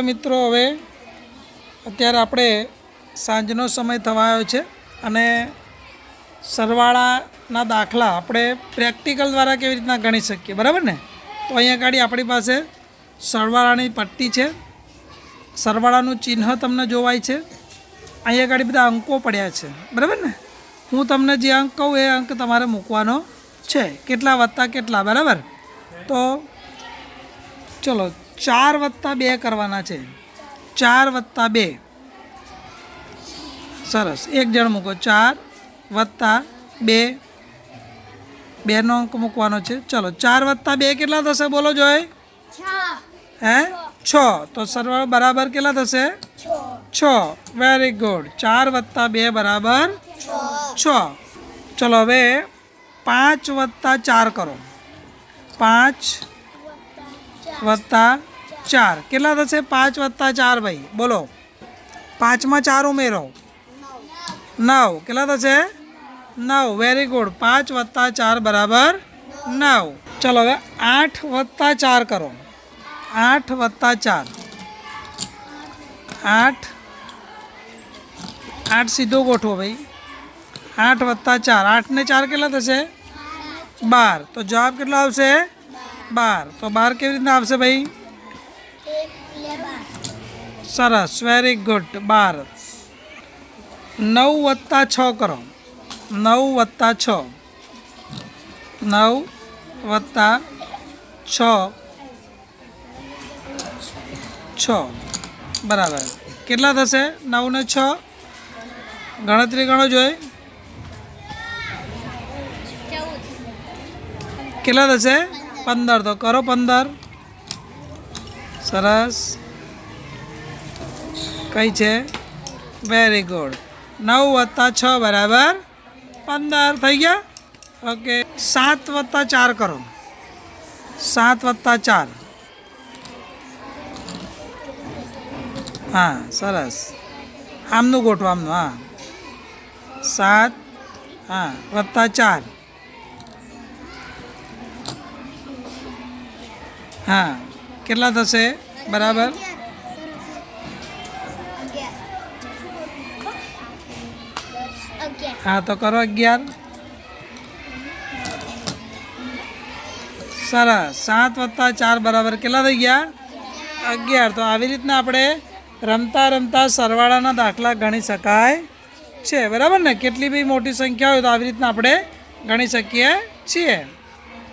મિત્રો, હવે અત્યારે આપણે સાંજનો સમય થવા આવ્યો છે અને સરવાળાના દાખલા આપણે પ્રેક્ટિકલ દ્વારા કેવી રીતના ગણી શકીએ, બરાબર ને? તો અહીંયા ગાડી આપણી પાસે સરવાળાની પટ્ટી છે. સરવાળાનું ચિહ્ન તમને જોવાય છે. અહીંયા ગાડી બધા અંકો પડ્યા છે, બરાબર ને? હું તમને જે અંક કહું એ અંક તમારે મૂકવાનો છે. કેટલા વત્તા કેટલા, બરાબર? તો ચલો ચાર વત્તા બે કરવાના છે. ચાર વત્તા બે. સરસ. એક જણ મૂકો. ચાર વત્તા બે. બેનો અંક મૂકવાનો છે. ચલો ચાર વત્તા બે કેટલા થશે? બોલો જોય. હે? છ. તો સરવાળો બરાબર કેટલા થશે? છ. Very good. ચાર વત્તા બે બરાબર છ. ચલો હવે પાંચ વત્તા ચાર કરો. પાંચ વત્તા ચાર કેટલા થશે પાંચ વત્તા ચાર ભાઈ બોલો પાંચમાં ચાર ઉમેરો નવ કેટલા થશે નવ વેરી ગુડ પાંચ વત્તા ચાર બરાબર નવ ચલો હવે આઠ વત્તા ચાર કરો આઠ વત્તા ચાર આઠ આઠ સીધો ગોઠવો ભાઈ આઠ વત્તા ચાર આઠને ચાર કેટલા થશે બાર તો જવાબ કેટલો આવશે બાર તો બાર કેવી રીતના આવશે ભાઈ સરસ વેરી ગુડ બાર નવ વત્તા છ કરો નવ વત્તા છ નવ વત્તા છ છ બરાબર કેટલા થશે નવ ને છ ગણતરી ગણો જોઈએ કેટલા થશે પંદર, તો કરો પંદર. સરસ. કઈ છે? વેરી ગુડ નવ વત્તા છ બરાબર. પંદર, થઈ ગયા? ઓકે સાત વત્તા ચાર કરો. સાત વત્તા ચાર. હા, સરસ. આમનું ગોઠવો આમનું, હા. સાત, હા, વત્તા ચાર. હા. કેટલા થશે? બરાબર? હા, તો કરો અગિયાર. સરસ. સાત વત્તા ચાર બરાબર. કેટલા થઈ ગયા? અગિયાર. તો આવી રીતના આપણે રમતા રમતા સરવાળાના દાખલા ગણી શકાય છે. બરાબર ને? કેટલી બી મોટી સંખ્યા હોય તો આવી રીતના આપણે ગણી શકીએ છીએ.